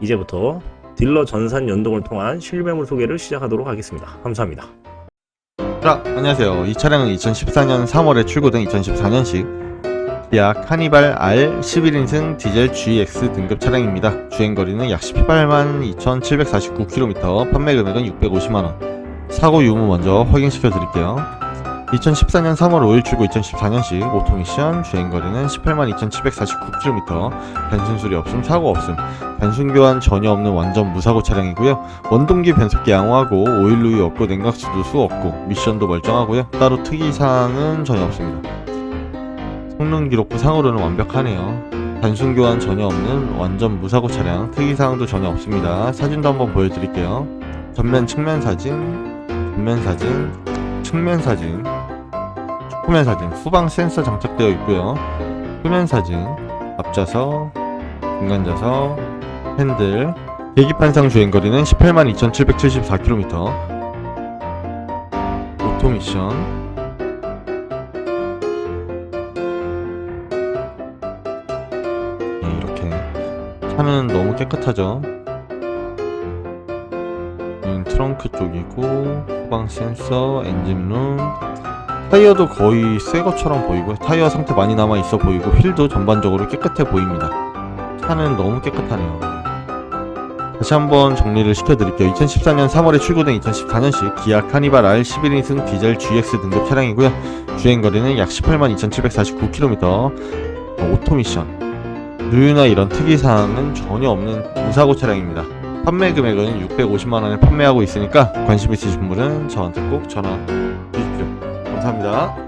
이제부터 딜러 전산 연동을 통한 실매물 소개를 시작하도록 하겠습니다. 감사합니다. 자, 안녕하세요. 이 차량은 2014년 3월에 출고된 2014년식 기아 카니발 R 11인승 디젤 GX 등급 차량입니다. 주행거리는 약 18만 2,749km, 판매 금액은 650만원. 사고 유무 먼저 확인시켜 드릴게요. 2014년 3월 5일 출고 2014년식 오토미션 주행거리는 18만 2,749km, 단순 수리 없음, 사고 없음, 단순 교환 전혀 없는 완전 무사고 차량이고요. 원동기 변속기 양호하고 오일 루이 없고 냉각수도 수 없고 미션도 멀쩡하고요. 따로 특이사항은 전혀 없습니다. 성능 기록부 상으로는 완벽하네요. 단순 교환 전혀 없는 완전 무사고 차량 특이사항도 전혀 없습니다. 사진도 한번 보여드릴게요. 전면 측면 사진, 전면 사진, 측면 사진, 후면 사진, 후방 센서 장착되어 있고요. 후면 사진, 앞좌석, 중간 좌석, 핸들, 계기판상 주행거리는 18만 2,774km. 오토 미션. 네, 이렇게 차는 너무 깨끗하죠. 여긴 트렁크 쪽이고 후방 센서, 엔진룸. 타이어도 거의 새 것처럼 보이고요. 타이어 상태 많이 남아 있어 보이고 휠도 전반적으로 깨끗해 보입니다. 차는 너무 깨끗하네요. 다시 한번 정리를 시켜드릴게요. 2014년 3월에 출고된 2014년식 기아 카니발 R 11인승 디젤 GX 등급 차량이고요. 주행거리는 약 18만 2,749km. 오토미션. 누유나 이런 특이사항은 전혀 없는 무사고 차량입니다. 판매 금액은 650만원에 판매하고 있으니까 관심 있으신 분은 저한테 꼭 전화. 감사합니다.